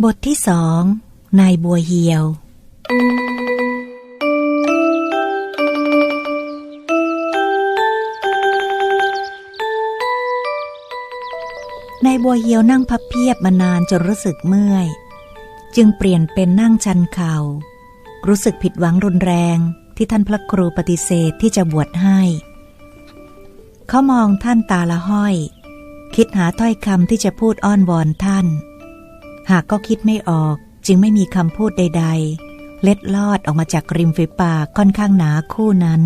บทที่สองนายบัวเหียว นายบัวเหียวนั่งพับเพียบมานานจนรู้สึกเมื่อย จึงเปลี่ยนเป็นนั่งชันเขา่า รู้สึกผิดหวังรุนแรงที่ท่านพระครูปฏิเสธที่จะบวชให้ เขามองท่านตาละห้อย คิดหาถ้อยคำที่จะพูดอ้อนวอนท่าน หากก็คิดไม่ออกจึงไม่มีคำพูดใด ๆ เล็ดลอดออกมาจากริมฝีปากค่อนข้างหนาคู่นั้น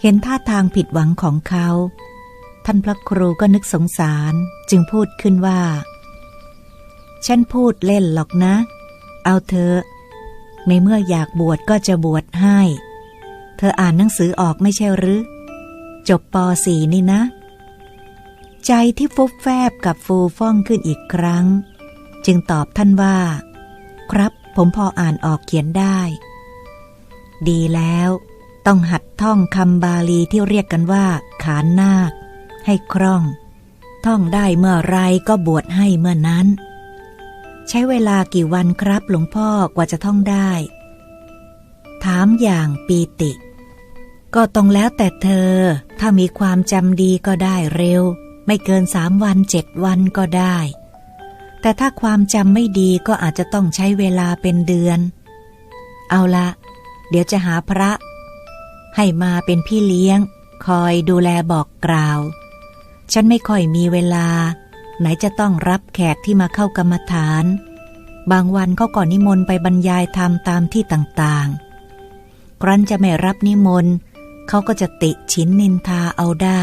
เห็นท่าทางผิดหวังของเขา ท่านพระครูก็นึกสงสารจึงพูดขึ้นว่า ฉันพูดเล่นหรอกนะ เอาเธอ ในเมื่ออยากบวชก็จะบวชให้ เธออ่านหนังสือออกไม่ใช่หรือ จบป .4 นี่นะ ใจที่ฟุบแฟบกับฟูฟ่องขึ้นอีกครั้ง จึงตอบท่านว่า ครับผมพออ่านออกเขียนได้ ดีแล้ว ต้องหัดท่องคำบาลีที่เรียกกันว่า ขานนาค ให้คล่อง ท่องได้เมื่อไรก็บวชให้เมื่อนั้น ใช้เวลากี่วันครับหลวงพ่อกว่าจะท่องได้ ถามอย่างปีติ ก็ต้องแล้วแต่เธอ ถ้ามีความจำดีก็ได้เร็ว ไม่เกินสามวันเจ็ดวันก็ได้ แต่ถ้าความจำไม่ดีก็อาจจะต้องใช้เวลาเป็นเดือน เอาละ เดี๋ยวจะหาพระ ให้มาเป็นพี่เลี้ยง คอยดูแลบอกกล่าว ฉันไม่ค่อยมีเวลา ไหนจะต้องรับแขกที่มาเข้ากรรมฐาน บางวันก็ก่อนนิมนต์ไปบรรยายธรรมตามที่ต่างๆ ครั้นจะไม่รับนิมนต์เขาก็จะติชินนินทาเอาได้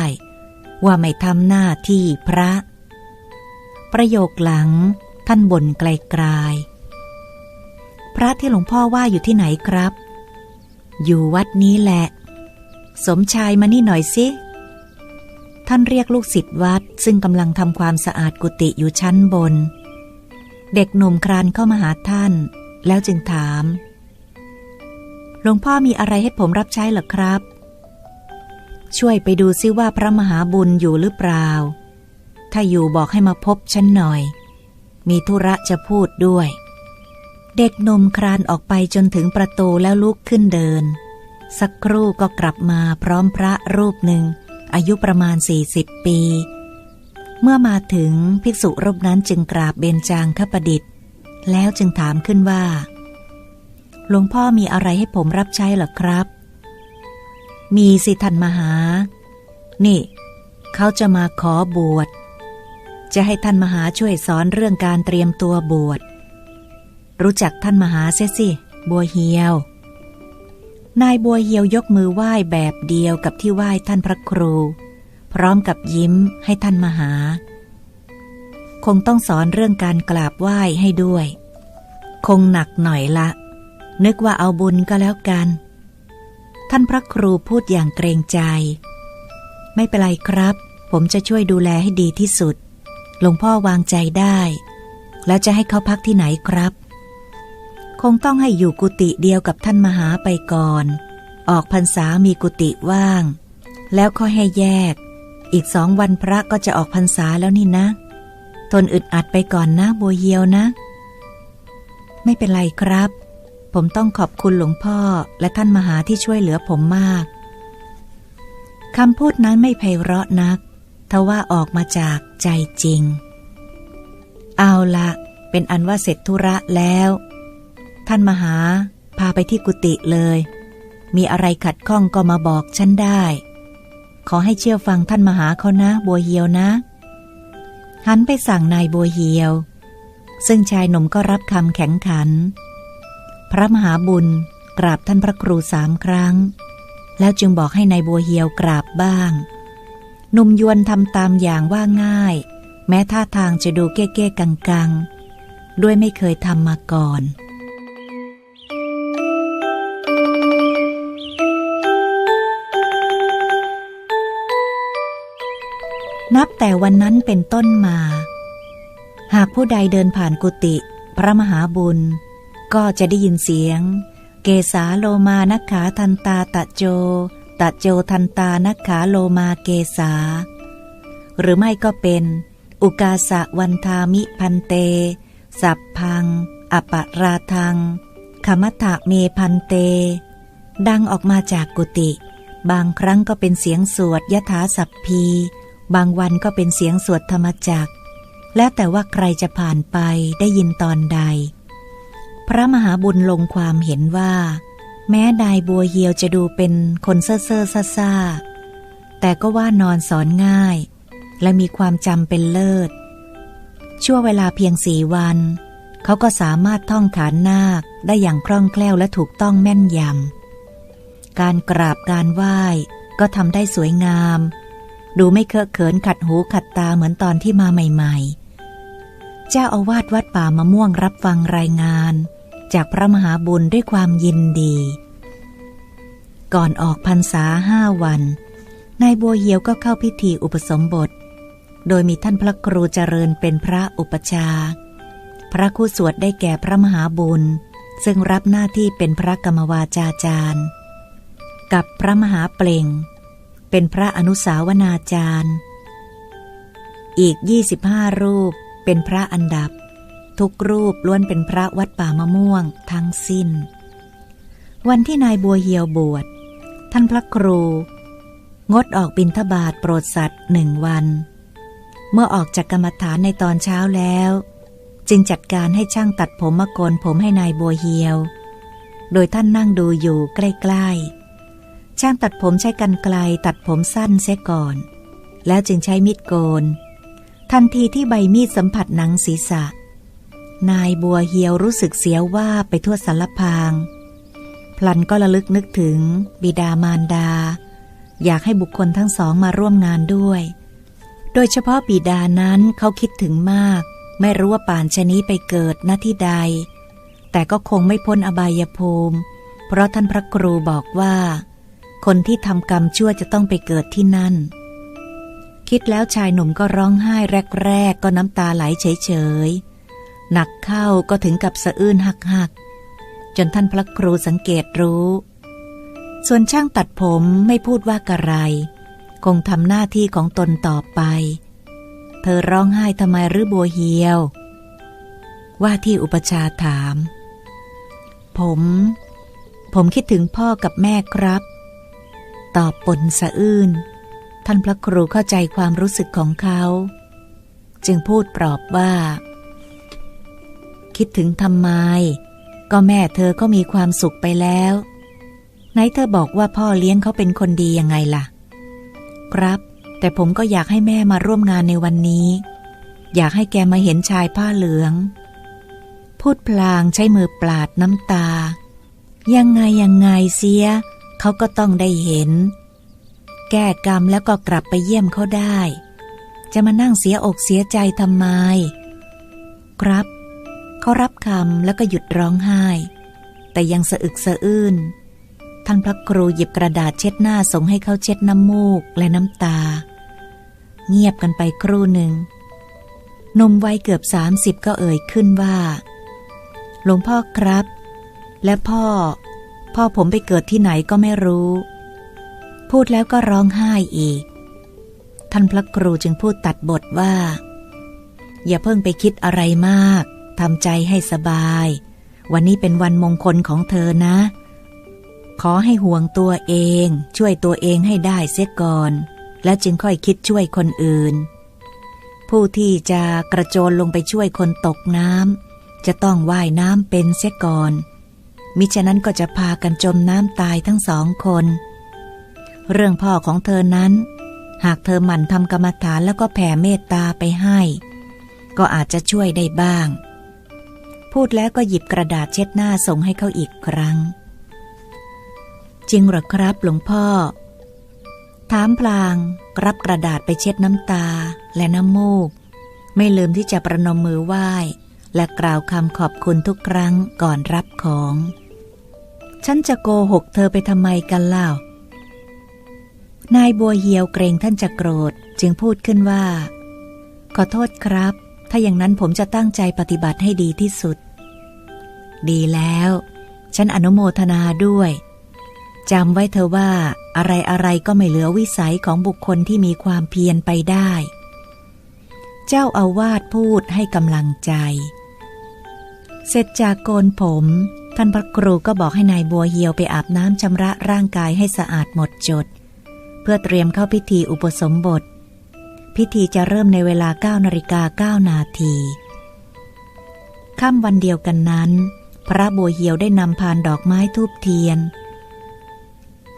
ว่าไม่ทำหน้าที่พระ ประโยคหลัง ท่านบ่นไกลๆพระที่หลวงพ่อว่าอยู่ที่ไหนครับ อยู่วัดนี้แหละ สมชายมานี่หน่อยสิท่านเรียกลูกศิษย์วัดซึ่งกำลังทำความสะอาดกุฏิอยู่ชั้นบน เด็กหนุ่มครานเข้ามาหาท่าน แล้วจึงถาม หลวงพ่อมีอะไรให้ผมรับใช้หรอครับ ช่วยไปดูซิว่าพระมหาบุญอยู่หรือเปล่า ถ้าอยู่บอกให้มาพบฉันหน่อย มีธุระจะพูดด้วย เด็กนมครานออกไปจนถึงประตูแล้วลุกขึ้นเดิน สักครู่ก็กลับมาพร้อมพระรูปหนึ่ง อายุประมาณ 40 ปี เมื่อมาถึงภิกษุรูปนั้นจึงกราบเบญจางคประดิษฐ์ แล้วจึงถามขึ้นว่า หลวงพ่อมีอะไรให้ผมรับใช้หรอครับ มีสิท่านมหา นี่ เขาจะมาขอบวช จะให้ท่านมหาช่วยสอนเรื่องการเตรียมตัวบวช รู้จักท่านมหาเสียสิ บัวเหียว นายบัวเหียวยกมือไหว้แบบเดียวกับที่ไหว้ท่านพระครู พร้อมกับยิ้มให้ท่านมหา คงต้องสอนเรื่องการกราบไหว้ให้ด้วย คงหนักหน่อยละ นึกว่าเอาบุญก็แล้วกัน ท่านพระครูพูดอย่างเกรงใจ ไม่เป็นไรครับ ผมจะช่วยดูแลให้ดีที่สุด หลวงพ่อวางใจได้ แล้วจะให้เขาพักที่ไหนครับ คงต้องให้อยู่กุฏิเดียวกับท่านมหาไปก่อน ออกพรรษามีกุฏิว่าง แล้วค่อยให้แยก อีกสองวันพระก็จะออกพรรษาแล้วนี่นะ ทนอึดอัดไปก่อนนะบัวเยียวนะ ไม่เป็นไรครับ ผมต้องขอบคุณหลวงพ่อและท่านมหาที่ช่วยเหลือผมมากคำพูดนั้นไม่ไพเราะนักทว่าออกมาจาก ใจจริง เอาละเป็นอันว่าเสร็จธุระแล้ว ท่านมหาพาไปที่กุฏิเลย มีอะไรขัดข้องก็มาบอกฉันได้ ขอให้เชื่อฟังท่านมหาเขานะ บัวเหียวนะ หันไปสั่งนายบัวเหียว ซึ่งชายหนุ่มก็รับคำแข็งขัน พระมหาบุญกราบท่านพระครูสามครั้ง แล้วจึงบอกให้ในายบัวเหียวกราบบ้าง หนุ่มยวนทำตามอย่างว่าง่าย แม้ท่าทางจะดูเก้เก้กังกังๆด้วยไม่เคยทำมาก่อน นับแต่วันนั้นเป็นต้นมา หากผู้ใดเดินผ่านกุฏิพระมหาบุญ ก็จะได้ยินเสียง เกสาโลมานักขาทันตาตะโจ ตะโจทันตานักขาโลมาเกสาหรือไม่ก็เป็น อุกาสะวันทามิพันเต สัพพัง อปะราทังขมัตะเมพันเต ดังออกมาจากกุฏิบางครั้งก็เป็นเสียงสวดยถาสัพพี บางวันก็เป็นเสียงสวดธรรมจักแล้วแต่ว่าใครจะผ่านไปได้ยินตอนใด พระมหาบุญลงความเห็นว่า แม้นายบัวเหียวจะดูเป็นคนเซ่อเซ่อซ่าซาแต่ก็ว่านอนสอนง่าย และมีความจำเป็นเลิศ ชั่วเวลาเพียงสี่วัน เขาก็สามารถท่องขานนาคได้อย่างคล่องแคล่วและถูกต้องแม่นยำ การกราบการไหว้ก็ทำได้สวยงาม ดูไม่เคอะเขินขัดหูขัดตาเหมือนตอนที่มาใหม่ ๆ เจ้าอาวาสวัดป่ามะม่วงรับฟังรายงาน จากพระมหาบุญด้วยความยินดี ก่อนออกพรรษาห้าวัน นายบัวเหียวก็เข้าพิธีอุปสมบท โดยมีท่านพระครูเจริญเป็นพระอุปชา พระคู่สวดได้แก่พระมหาบุญ ซึ่งรับหน้าที่เป็นพระกรรมวาจาจารย์ กับพระมหาเปล่ง เป็นพระอนุสาวนาจารย์ อีก 25 รูปเป็นพระอันดับ ทุกรูปล้วนเป็นพระวัดป่ามะม่วงทั้งสิ้น วันที่นายบัวเหียวบวช ท่านพระครู งดออกบินทบาทโปรดสัตว์หนึ่งวัน เมื่อออกจากกรรมฐานในตอนเช้าแล้ว จึงจัดการให้ช่างตัดผมมาโกนผมให้นายบัวเฮียว โดยท่านนั่งดูอยู่ใกล้ๆ ช่างตัดผมใช้กันไกลตัดผมสั้นเสียก่อน แล้วจึงใช้มีดโกนทันทีที่ใบมีดสัมผัสหนังศีรษะ นายบัวเฮียวรู้สึกเสียวว่าไปทั่วสารพาง พลันก็ระลึกนึกถึง บิดามารดา อยากให้บุคคลทั้งสองมาร่วมงานด้วย โดยเฉพาะปีดานั้นเขาคิดถึงมาก ไม่รู้ว่าป่านชนี้ไปเกิดณที่ใด แต่ก็คงไม่พ้นอบายภูมิ เพราะท่านพระครูบอกว่า คนที่ทำกรรมชั่วจะต้องไปเกิดที่นั่น คิดแล้วชายหนุ่มก็ร้องไห้แรก ๆ ก็น้ำตาไหลเฉยๆ หนักเข้าก็ถึงกับสะอื้นหักๆจนท่านพระครูสังเกตรู้ ส่วนช่างตัดผมไม่พูดว่ากระไร คงทำหน้าที่ของตนต่อไป เธอร้องไห้ทำไมหรือบัวเหียว ว่าที่อุปชาถาม ผม ผมคิดถึงพ่อกับแม่ครับ ตอบปนสะอื้น ท่านพระครูเข้าใจความรู้สึกของเขา จึงพูดปลอบว่า คิดถึงทำไม ก็แม่เธอก็มีความสุขไปแล้ว ไหนเธอบอกว่าพ่อเลี้ยงเขาเป็นคนดียังไงล่ะ ครับ แต่ผมก็อยากให้แม่มาร่วมงานในวันนี้ อยากให้แกมาเห็นชายผ้าเหลือง พูดพลางใช้มือปาดน้ำตา ยังไงยังไงเสีย เขาก็ต้องได้เห็น แก้กรรมแล้วก็กลับไปเยี่ยมเขาได้ จะมานั่งเสียอกเสียใจทำไม ครับ เขารับคำแล้วก็หยุดร้องไห้ แต่ยังสะอึกสะอื้น ท่านพระครูหยิบกระดาษเช็ดหน้าส่งให้เขาเช็ดน้ำมูกและน้ำตา เงียบกันไปครู่หนึ่งนมวัยเกือบสามสิบก็เอ่ยขึ้นว่า หลวงพ่อครับ และพ่อ พ่อผมไปเกิดที่ไหนก็ไม่รู้ พูดแล้วก็ร้องไห้อีก ท่านพระครูจึงพูดตัดบทว่า อย่าเพิ่งไปคิดอะไรมาก ทำใจให้สบาย วันนี้เป็นวันมงคลของเธอนะ ขอให้ห่วงตัวเอง ช่วยตัวเองให้ได้เสียก่อน แล้วจึงค่อยคิดช่วยคนอื่น ผู้ที่จะกระโจนลงไปช่วยคนตกน้ำจะต้องว่ายน้ำเป็นเสียก่อน มิฉะนั้นก็จะพากันจมน้ำตายทั้งสองคน เรื่องพ่อของเธอนั้น หากเธอหมั่นทำกรรมฐานแล้วก็แผ่เมตตาไปให้ก็อาจจะช่วยได้บ้าง พูดแล้วก็หยิบกระดาษเช็ดหน้าส่งให้เขาอีกครั้ง จริงหรอครับหลวงพ่อ ถามพลาง รับกระดาษไปเช็ดน้ำตาและน้ำมูก ไม่ลืมที่จะประนมมือไหว้ และกล่าวคำขอบคุณทุกครั้งก่อนรับของ ฉันจะโกหกเธอไปทำไมกันเล่านายบัวเหียวเกรงท่านจะโกรธจึงพูดขึ้นว่า ขอโทษครับ ถ้าอย่างนั้นผมจะตั้งใจปฏิบัติให้ดีที่สุด ดีแล้ว ฉันอนุโมทนาด้วยจำไว้เธอว่าอะไรอะไรก็ไม่เหลือวิสัยของบุคคลที่มีความเพียรไปได้ เจ้าอาวาสพูดให้กำลังใจ เสร็จจากโกนผม ท่านพระครูก็บอกให้นายบัวเหียวไปอาบน้ำชำระร่างกายให้สะอาดหมดจด เพื่อเตรียมเข้าพิธีอุปสมบท พิธีจะเริ่มในเวลา9นาฬิกา9นาทีค่ำวันเดียวกันนั้น พระบัวเหียวได้นำพานดอกไม้ทูบเทียน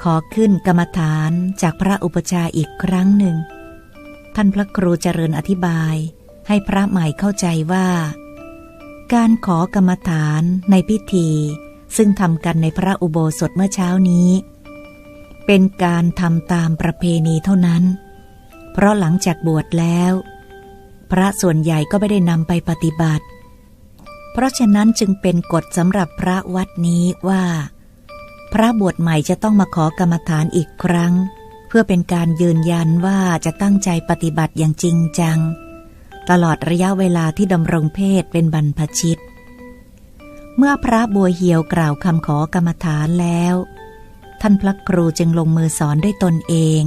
ขอขึ้นกรรมฐานจากพระอุปชาอีกครั้งหนึ่ง ท่านพระครูเจริญอธิบายให้พระใหม่เข้าใจว่า การขอกรรมฐานในพิธี ซึ่งทำกันในพระอุโบสถเมื่อเช้านี้ เป็นการทำตามประเพณีเท่านั้น เพราะหลังจากบวชแล้ว พระส่วนใหญ่ก็ไม่ได้นำไปปฏิบัติ เพราะฉะนั้นจึงเป็นกฎสำหรับพระวัดนี้ว่า พระบวชใหม่จะต้องมาขอกรรมฐานอีกครั้ง เพื่อเป็นการยืนยันว่าจะตั้งใจปฏิบัติอย่างจริงจัง ตลอดระยะเวลาที่ดำรงเพศเป็นบรรพชิต เมื่อพระบัวเหียวกล่าวคำขอกรรมฐานแล้ว ท่านพระครูจึงลงมือสอนด้วยตนเอง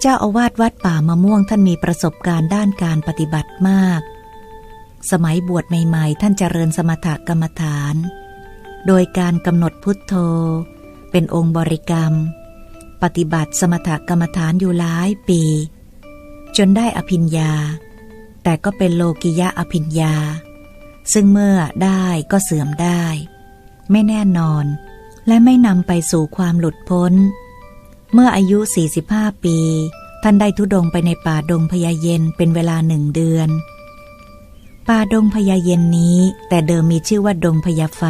เจ้าอาวาสวัดป่ามะม่วงท่านมีประสบการณ์ด้านการปฏิบัติมาก สมัยบวชใหม่ๆ ท่านเจริญสมถกรรมฐาน โดยการกำหนดพุทโธ เป็นองค์บริกรรม ปฏิบัติสมถกรรมฐานอยู่หลายปี จนได้อภิญญา แต่ก็เป็นโลกิยะอภิญญา ซึ่งเมื่อได้ก็เสื่อมได้ ไม่แน่นอน และไม่นำไปสู่ความหลุดพ้น เมื่ออายุ 45 ปี ท่านได้ทุดงไปในป่าดงพญาเย็นเป็นเวลาหนึ่งเดือน ป่าดงพญาเย็นนี้แต่เดิมมีชื่อว่าดงพญาไฟ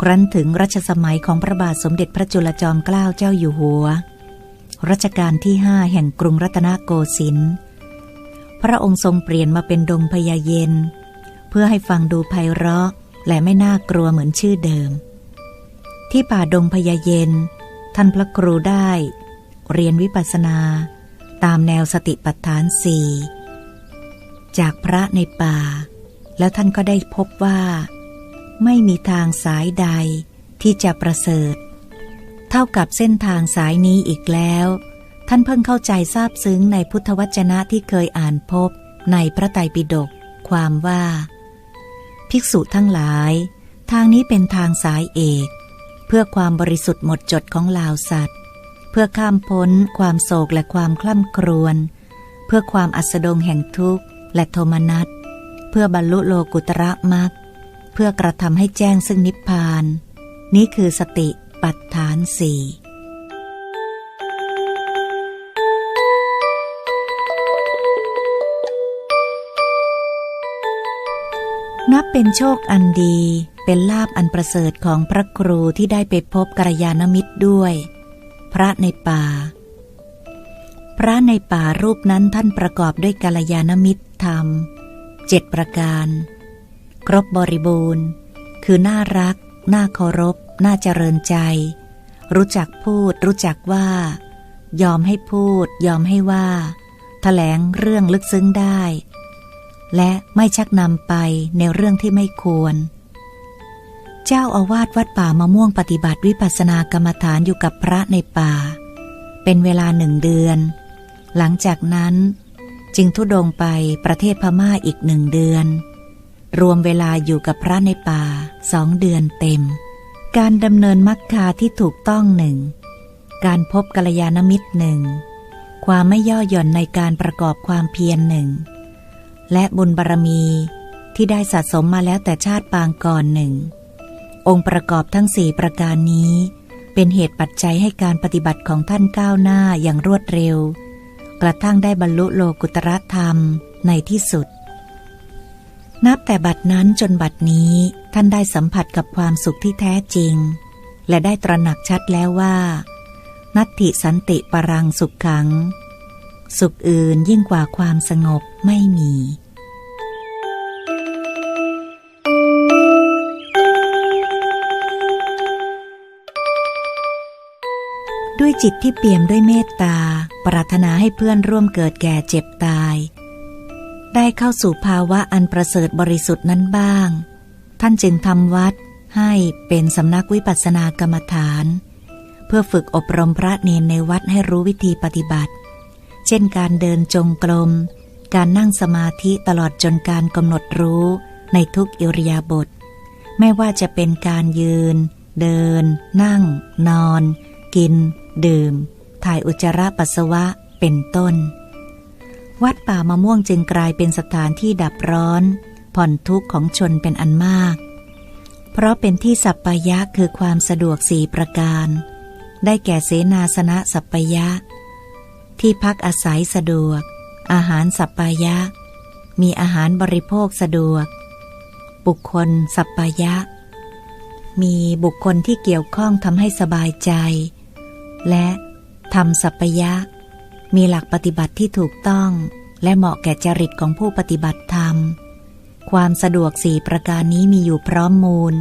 ครั้นถึงรัชสมัยของพระบาทสมเด็จพระจุลจอมเกล้าเจ้าอยู่หัว รัชกาลที่ห้าแห่งกรุงรัตนโกสินทร์พระองค์ทรงเปลี่ยนมาเป็นดงพญาเย็น เพื่อให้ฟังดูไพเราะและไม่น่ากลัวเหมือนชื่อเดิม ที่ป่าดงพญาเย็น ท่านพระครูได้ เรียนวิปัสสนาตามแนวสติปัฏฐานสี่จากพระในป่า แล้วท่านก็ได้พบว่า ไม่มีทางสายใดที่จะประเสริฐ เท่ากับเส้นทางสายนี้อีกแล้ว ท่านเพิ่งเข้าใจทราบซึ้งในพุทธวจนะที่เคยอ่านพบในพระไตรปิฎกความว่า ภิกษุทั้งหลาย ทางนี้เป็นทางสายเอก เพื่อความบริสุทธิ์หมดจดของลาวสัตว์ เพื่อข้ามพ้นความโศกและความคล่ำครวญเพื่อความอัสดงแห่งทุกข์และโทมนัสเพื่อบรรลุโลกุตระมรรคเพื่อกระทำให้แจ้งซึ่งนิพพาน นี้คือสติปัฏฐานสี่นับเป็นโชคอันดี เป็นลาบอันประเสริฐของพระครูที่ได้ไปพบกัลยาณมิตรด้วย พระในป่า พระในป่ารูปนั้นท่านประกอบด้วยกัลยาณมิตรธรรมเจ็ดประการ ครบบริบูรณ์ คือน่ารัก น่าเคารพ น่าเจริญใจ รู้จักพูด รู้จักว่า ยอมให้พูด ยอมให้ว่าถแถลงเรื่องลึกซึ้งได้ และไม่ชักนำไปในเรื่องที่ไม่ควร เจ้าอาวาสวัดป่ามะม่วงปฏิบัติวิปัสสนากรรมฐานอยู่กับพระในป่า เป็นเวลาหนึ่งเดือน หลังจากนั้น จึงทุดงไปประเทศพม่าอีกหนึ่งเดือน รวมเวลาอยู่กับพระในป่าสองเดือนเต็ม การดำเนินมรรคาที่ถูกต้องหนึ่งการพบกัลยาณมิตรหนึ่งความไม่ย่อหย่อนในการประกอบความเพียรหนึ่งและบุญบารมีที่ได้สะสมมาแล้วแต่ชาติปางก่อนหนึ่ง องค์ประกอบทั้งสี่ประการนี้ เป็นเหตุปัจจัยให้การปฏิบัติของท่านก้าวหน้าอย่างรวดเร็ว กระทั่งได้บรรลุโลกุตรธรรมในที่สุด นับแต่บัดนั้นจนบัดนี้ท่านได้สัมผัสกับความสุขที่แท้จริง และได้ตระหนักชัดแล้วว่า นัตติสันติปรังสุขขัง สุขอื่นยิ่งกว่าความสงบไม่มี ด้วยจิตที่เปี่ยมด้วยเมตตา ปรารถนาให้เพื่อนร่วมเกิดแก่เจ็บตาย ได้เข้าสู่ภาวะอันประเสริฐบริสุทธิ์นั้นบ้าง ท่านจึงทำวัดให้เป็นสำนักวิปัสสนากรรมฐาน เพื่อฝึกอบรมพระเนนในวัดให้รู้วิธีปฏิบัติ เช่นการเดินจงกรม การนั่งสมาธิตลอดจนการกำหนดรู้ในทุกอิริยาบถไม่ว่าจะเป็นการยืน เดิน นั่ง นอน กิน ดื่ม ถ่ายอุจจาระปัสสาวะเป็นต้น วัดป่ามะม่วงจึงกลายเป็นสถานที่ดับร้อน ผ่อนทุกข์ของชนเป็นอันมาก เพราะเป็นที่สัปปายะคือความสะดวกสี่ประการ ได้แก่เสนาสนะสัปปายะ ที่พักอาศัยสะดวก อาหารสัปปายะ มีอาหารบริโภคสะดวก บุคคลสัปปายะมีบุคคลที่เกี่ยวข้องทำให้สบายใจ และทำสัปยะ มีหลักปฏิบัติที่ถูกต้องและเหมาะแก่จริตของผู้ปฏิบัติธรรม ความสะดวกสี่ประการนี้มีอยู่พร้อมมูล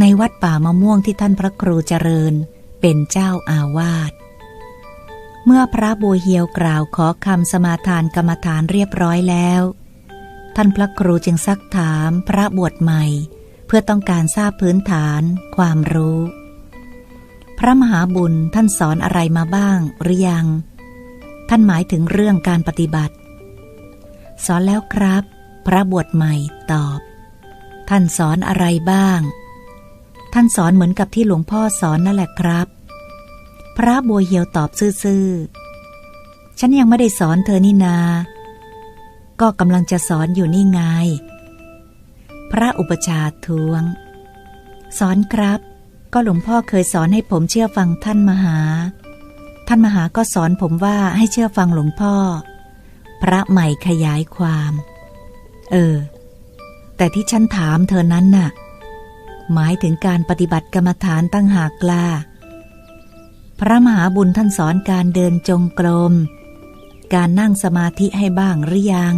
ในวัดป่ามะม่วงที่ท่านพระครูเจริญเป็นเจ้าอาวาส เมื่อพระบัวเฮียวกล่าวขอคำสมาทานกรรมฐานเรียบร้อยแล้ว ท่านพระครูจึงซักถามพระบวชใหม่ เพื่อต้องการทราบพื้นฐาน ความรู้ พระมหาบุญท่านสอนอะไรมาบ้างหรือยัง ท่านหมายถึงเรื่องการปฏิบัติ สอนแล้วครับ พระบวชใหม่ตอบ ท่านสอนอะไรบ้าง ท่านสอนเหมือนกับที่หลวงพ่อสอนนั่นแหละครับ พระบัวเหียวตอบซื่อๆ ฉันยังไม่ได้สอนเธอนี่นา ก็กำลังจะสอนอยู่นี่ไง พระอุปชาทวง สอนครับ ก็หลวงพ่อเคยสอนให้ผมเชื่อฟังท่านมหา ท่านมหาก็สอนผมว่าให้เชื่อฟังหลวงพ่อ พระใหม่ขยายความ เออ แต่ที่ฉันถามเธอนั้นน่ะ หมายถึงการปฏิบัติกรรมฐานตั้งหากลาพระมหาบุญท่านสอนการเดินจงกรม การนั่งสมาธิให้บ้างหรือยัง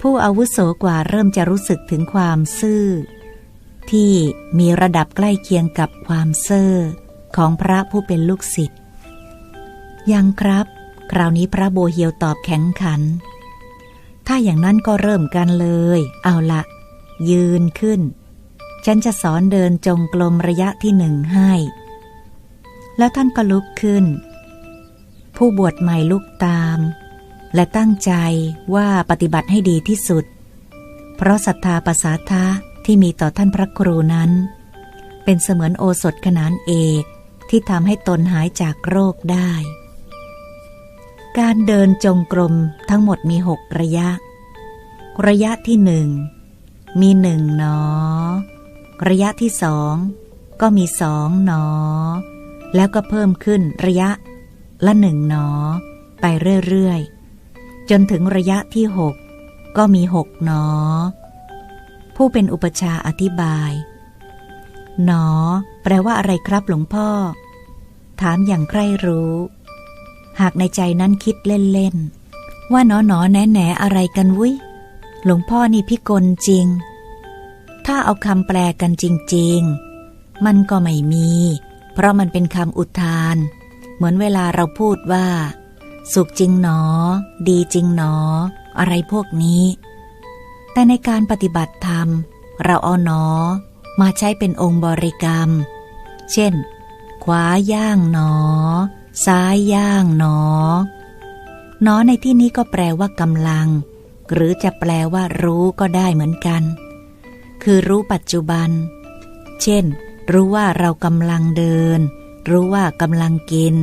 ผู้อาวุโสกว่าเริ่มจะรู้สึกถึงความซื่อ ที่มีระดับใกล้เคียงกับความเซ่อของพระผู้เป็นลูกศิษย์ยังครับ คราวนี้พระโบเฮียวตอบแข็งขัน ถ้าอย่างนั้นก็เริ่มกันเลย เอาละ ยืนขึ้น ฉันจะสอนเดินจงกรมระยะที่หนึ่งให้ แล้วท่านก็ลุกขึ้น ผู้บวชใหม่ลุกตาม และตั้งใจว่าปฏิบัติให้ดีที่สุด เพราะศรัทธาประสาทะ ที่มีต่อท่านพระครูนั้น เป็นเสมือนโอสถขนานเอกที่ทำให้ตนหายจากโรคได้ การเดินจงกรมทั้งหมดมีหกระยะ ระยะที่หนึ่งมีหนึ่งหนอ ระยะที่สองก็มีสองหนอ แล้วก็เพิ่มขึ้นระยะละหนึ่งหนอ ไปเรื่อยๆ จนถึงระยะที่หกก็มีหกหนอ ผู้เป็นอุปชาอธิบาย หนอ แปลว่าอะไรครับหลวงพ่อ ถามอย่างใคร่รู้ หากในใจนั้นคิดเล่นๆ ว่าหนอหนอแหนแหนอะไรกันวุ้ย หลวงพ่อนี่พิกลจริง ถ้าเอาคำแปลกันจริง ๆ มันก็ไม่มี เพราะมันเป็นคำอุทาน เหมือนเวลาเราพูดว่า สุขจริงหนอ ดีจริงหนอ อะไรพวกนี้ แต่ในการปฏิบัติธรรม เราเอาหนอ มาใช้เป็นองค์บริกรรม เช่น ขวาย่างหนอ ซ้ายย่างหนอ หนอในที่นี้ก็แปลว่ากำลัง หรือจะแปลว่ารู้ก็ได้เหมือนกัน คือรู้ปัจจุบัน เช่น รู้ว่าเรากำลังเดิน รู้ว่ากำลังกิน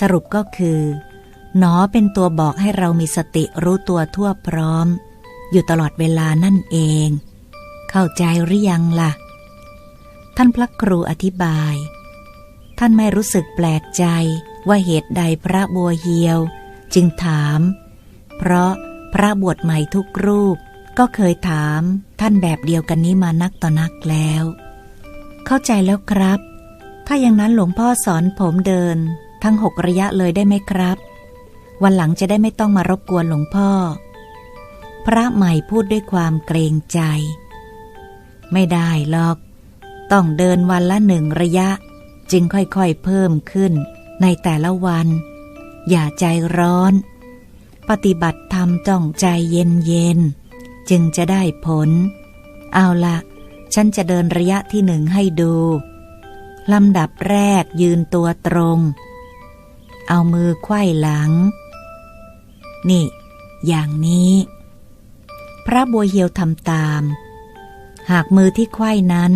สรุปก็คือ หนอเป็นตัวบอกให้เรามีสติรู้ตัวทั่วพร้อม อยู่ตลอดเวลานั่นเอง เข้าใจหรือยังล่ะ ท่านพระครูอธิบาย ท่านไม่รู้สึกแปลกใจว่าเหตุใดพระบัวเฮียว จึงถาม เพราะพระบวชใหม่ทุกรูปก็เคยถามท่านแบบเดียวกันนี้มานักต่อนักแล้ว เข้าใจแล้วครับ ถ้าอย่างนั้นหลวงพ่อสอนผมเดิน ทั้งหกระยะเลยได้ไหมครับ วันหลังจะได้ไม่ต้องมารบกวนหลวงพ่อ พระใหม่พูดด้วยความเกรงใจ ไม่ได้หรอก ต้องเดินวันละหนึ่งระยะ จึงค่อยๆเพิ่มขึ้นในแต่ละวัน อย่าใจร้อน ปฏิบัติธรรมต้องใจเย็นๆ จึงจะได้ผล เอาละฉันจะเดินระยะที่หนึ่งให้ดูลำดับแรกยืนตัวตรง เอามือไขว้หลัง นี่ อย่างนี้ พระบัวเหียวทำตาม หากมือที่ไขว้นั้น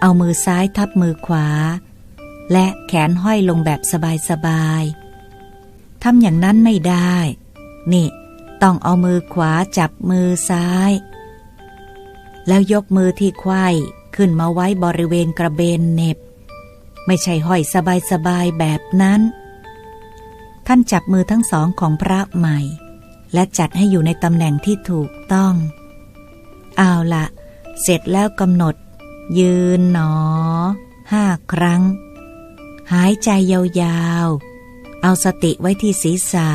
เอามือซ้ายทับมือขวา และแขนห้อยลงแบบสบายๆทำอย่างนั้นไม่ได้ นี่ ต้องเอามือขวาจับมือซ้าย แล้วยกมือที่ไขว้ขึ้นมาไว้บริเวณกระเบนเน็บ ไม่ใช่ห้อยสบายๆแบบนั้น ท่านจับมือทั้งสองของพระใหม่ และจัดให้อยู่ในตำแหน่งที่ถูกต้อง เอาละเสร็จแล้วกำหนด ยืนหนอห้าครั้ง หายใจยาวๆ เอาสติไว้ที่ศีรษะ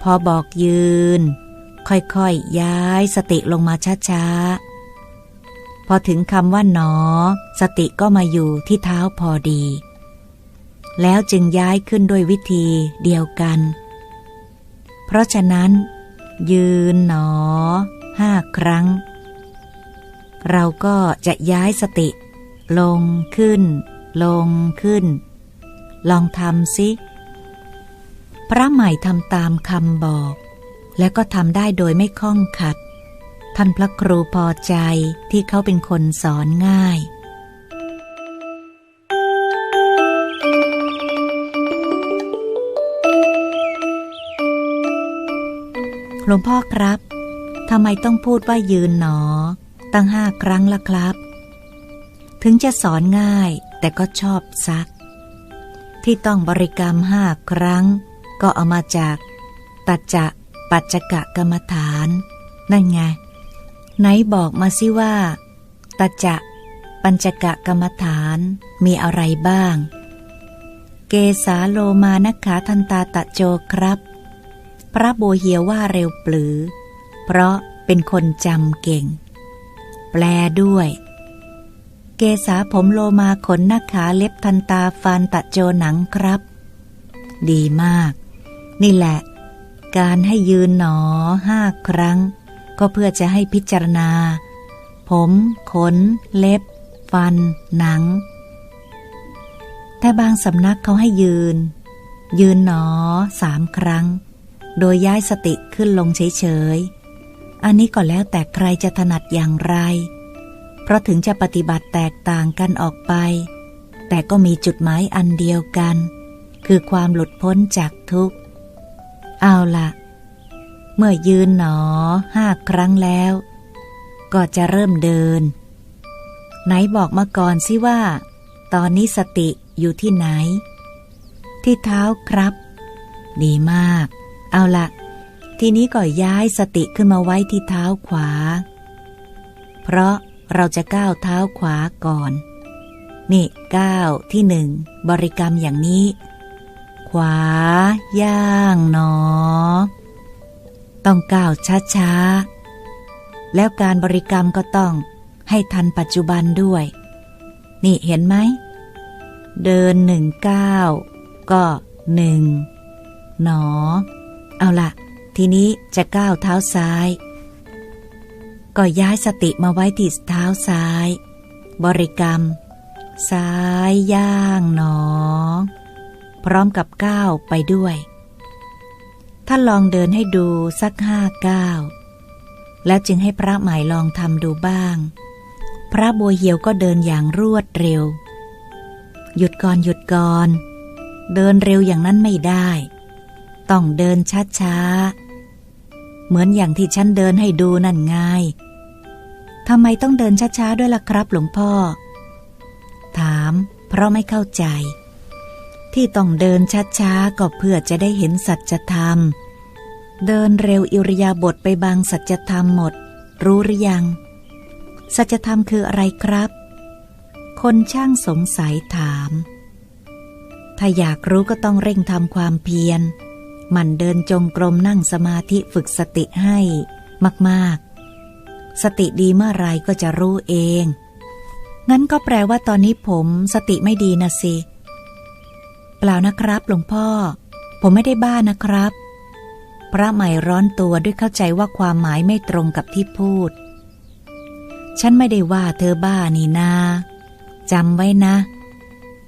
พอบอกยืน ค่อยๆยย้ายสติลงมาช้าๆ พอถึงคำว่าหนอ สติก็มาอยู่ที่เท้าพอดี แล้วจึงย้ายขึ้นด้วยวิธีเดียวกัน เพราะฉะนั้น ยืนหนอห้าครั้ง เราก็จะย้ายสติ ลงขึ้น ลงขึ้น ลองทำสิพระใหม่ทำตามคำบอก และก็ทำได้โดยไม่ข้องขัด ท่านพระครูพอใจที่เขาเป็นคนสอนง่าย หลวงพ่อครับทำไมต้องพูดว่ายืนหนอ ตั้งห้าครั้งละครับ ถึงจะสอนง่ายแต่ก็ชอบซัก ที่ต้องบริกรรมห้าครั้ง ก็เอามาจากตัจจะปัจจกะกรรมฐาน นั่นไง ไหนบอกมาสิว่าตัจจะปัญจกะกรรมฐานมีอะไรบ้าง เกสาโลมานขาทันตาตะโจครับ พระโบเฮียว่าเร็วปลือ เพราะเป็นคนจำเก่ง แปลด้วย เกษาผมโลมาขนหน้าขาเล็บทันตาฟันตะโจหนังครับ ดีมาก นี่แหละ การให้ยืนหนอห้าครั้ง ก็เพื่อจะให้พิจารณา ผมขน เล็บ ฟัน หนัง แต่บางสำนักเขาให้ยืน ยืนหนอสามครั้ง โดยย้ายสติขึ้นลงเฉยๆ อันนี้ก็แล้วแต่ใครจะถนัดอย่างไร เพราะถึงจะปฏิบัติแตกต่างกันออกไป แต่ก็มีจุดหมายอันเดียวกัน คือความหลุดพ้นจากทุกข์ เอาละเมื่อยืนหนอห้าครั้งแล้ว ก็จะเริ่มเดิน ไหนบอกมาก่อนสิว่า ตอนนี้สติอยู่ที่ไหน ที่เท้าครับ ดีมาก เอาละทีนี้ก็ย้ายสติขึ้นมาไว้ที่เท้าขวา เพราะเราจะก้าวเท้าขวาก่อน นี่ก้าวที่หนึ่งบริกรรมอย่างนี้ ขวา ย่างหนอ ต้องก้าวช้าๆ แล้วการบริกรรมก็ต้องให้ทันปัจจุบันด้วย นี่เห็นไหม เดินหนึ่งก้าวก็หนึ่งหนอ เอาละทีนี้จะก้าวเท้าซ้าย ก็ย้ายสติมาไว้ที่เท้าซ้าย บริกรรม ซ้ายย่างหนอ พร้อมกับก้าวไปด้วย ถ้าลองเดินให้ดูสักห้าก้าวแล้วจึงให้พระใหม่ลองทำดูบ้าง พระบัวเหียวก็เดินอย่างรวดเร็ว หยุดก่อนหยุดก่อน เดินเร็วอย่างนั้นไม่ได้ ต้องเดินช้าๆ เหมือนอย่างที่ฉันเดินให้ดูนั่นไงทำไมต้องเดินช้าๆด้วยล่ะครับหลวงพ่อ ถาม เพราะไม่เข้าใจ ที่ต้องเดินช้าๆก็เพื่อจะได้เห็นสัจธรรม เดินเร็วอิริยาบถไปบางสัจธรรมหมด รู้หรือยัง สัจธรรมคืออะไรครับ คนช่างสงสัยถาม ถ้าอยากรู้ก็ต้องเร่งทำความเพียร มันเดินจงกรมนั่งสมาธิฝึกสติให้มากๆ สติดีเมื่อไรก็จะรู้เอง งั้นก็แปลว่าตอนนี้ผมสติไม่ดีนะสิ เปล่านะครับหลวงพ่อ ผมไม่ได้บ้านะครับ พระใหม่ร้อนตัวด้วยเข้าใจว่าความหมายไม่ตรงกับที่พูด ฉันไม่ได้ว่าเธอบ้านี่นาจำไว้นะ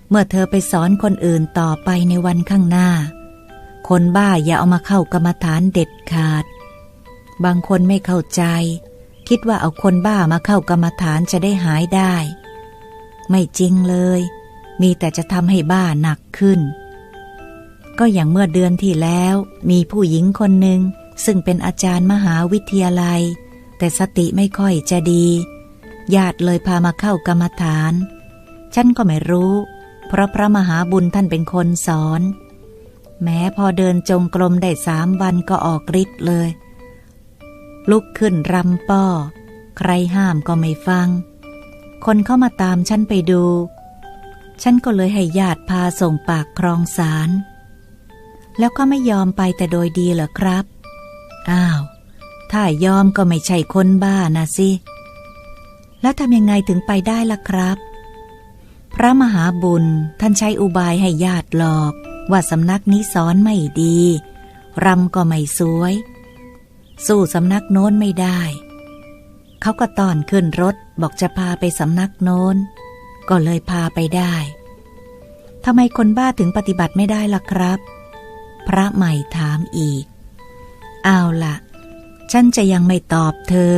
เมื่อเธอไปสอนคนอื่นต่อไปในวันข้างหน้า คนบ้าอย่าเอามาเข้ากรรมฐานเด็ดขาด บางคนไม่เข้าใจ คิดว่าเอาคนบ้ามาเข้ากรรมฐานจะได้หายได้ ไม่จริงเลย มีแต่จะทำให้บ้าหนักขึ้น ก็อย่างเมื่อเดือนที่แล้ว มีผู้หญิงคนหนึ่งซึ่งเป็นอาจารย์มหาวิทยาลัย แต่สติไม่ค่อยจะดีญาติเลยพามาเข้ากรรมฐาน ฉันก็ไม่รู้ เพราะพระมหาบุญท่านเป็นคนสอน แม้พอเดินจงกรมได้สามวันก็ออกฤทธิ์เลย ลุกขึ้นรำป้อ ใครห้ามก็ไม่ฟัง คนเข้ามาตามฉันไปดู ฉันก็เลยให้ญาติพาส่งปากครองสาร แล้วก็ไม่ยอมไปแต่โดยดีเหรอครับ อ้าว ถ้ายอมก็ไม่ใช่คนบ้านะสิ แล้วทำยังไงถึงไปได้ล่ะครับ พระมหาบุญท่านใช้อุบายให้ญาติหลอก ว่าสำนักนี้สอนไม่ดีรำก็ไม่สวย สู้สำนักโน้นไม่ได้ เขาก็ต้อนขึ้นรถบอกจะพาไปสำนักโน้น ก็เลยพาไปได้ทำไมคนบ้าถึงปฏิบัติไม่ได้ล่ะครับ พระใหม่ถามอีก เอาล่ะ ฉันจะยังไม่ตอบเธอ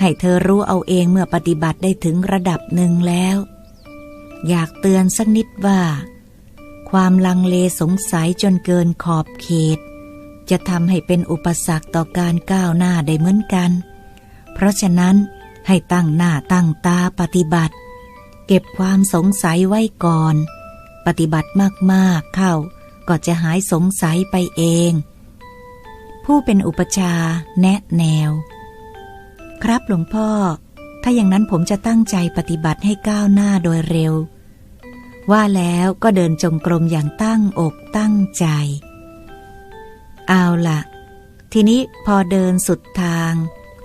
ให้เธอรู้เอาเองเมื่อปฏิบัติได้ถึงระดับหนึ่งแล้ว อยากเตือนสักนิดว่า ความลังเลสงสัยจนเกินขอบเขต จะทำให้เป็นอุปสรรคต่อการก้าวหน้าได้เหมือนกัน เพราะฉะนั้นให้ตั้งหน้าตั้งตาปฏิบัติ เก็บความสงสัยไว้ก่อน ปฏิบัติมากๆเข้าก็จะหายสงสัยไปเอง ผู้เป็นอุปชาแนะแนว ครับหลวงพ่อ ถ้าอย่างนั้นผมจะตั้งใจปฏิบัติให้ก้าวหน้าโดยเร็ว ว่าแล้วก็เดินจงกรมอย่างตั้งอกตั้งใจ เอาล่ะทีนี้พอเดินสุดทาง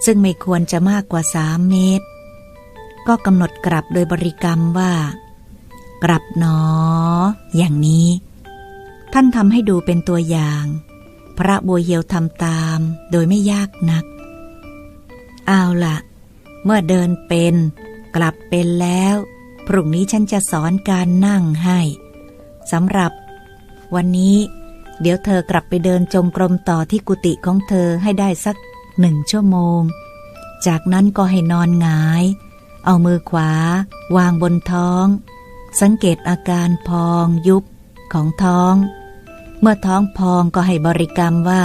ซึ่งไม่ควรจะมากกว่าสามเมตร ก็กำหนดกลับโดยบริกรรมว่า กลับหนอ อย่างนี้ ท่านทำให้ดูเป็นตัวอย่าง พระบัวเหียวทำตามโดยไม่ยากนัก เอาล่ะเมื่อเดินเป็น กลับเป็นแล้ว พรุ่งนี้ฉันจะสอนการนั่งให้สำหรับ วันนี้ เดี๋ยวเธอกลับไปเดินจงกรมต่อที่กุฏิของเธอให้ได้สักหนึ่งชั่วโมง จากนั้นก็ให้นอนงาย เอามือขวา วางบนท้อง สังเกตอาการพองยุบของท้อง เมื่อท้องพองก็ให้บริกรรมว่า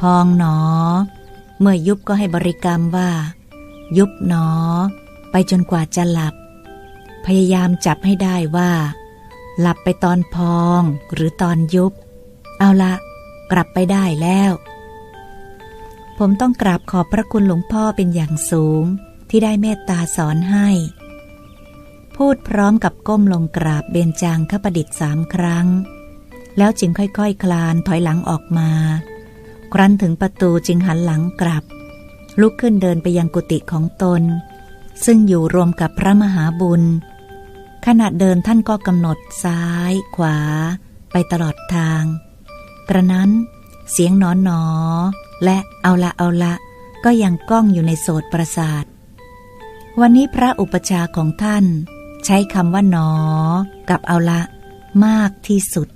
พองหนอ เมื่อยุบก็ให้บริกรรมว่า ยุบหนอ ไปจนกว่าจะหลับ พยายามจับให้ได้ว่า หลับไปตอนพองหรือตอนยุบ เอาละ กลับไปได้แล้ว ผมต้องกราบขอบพระคุณหลวงพ่อเป็นอย่างสูงที่ได้เมตตาสอนให้ พูดพร้อมกับก้มลงกราบเบญจางคประดิษฐ์สามครั้ง แล้วจึงค่อยๆคคลานถอยหลังออกมา ครั้นถึงประตูจึงหันหลังกลับ ลุกขึ้นเดินไปยังกุฏิของตน ซึ่งอยู่รวมกับพระมหาบุญ ขณะเดินท่านก็กำหนดซ้ายขวา ไปตลอดทาง กระนั้นเสียงนอนหนอ และเอาละเอาละ ก็ยังก้องอยู่ในโสตประสาท วันนี้พระอุปชาของท่าน ใช้คำว่าหนอ กับเอาละ มากที่สุด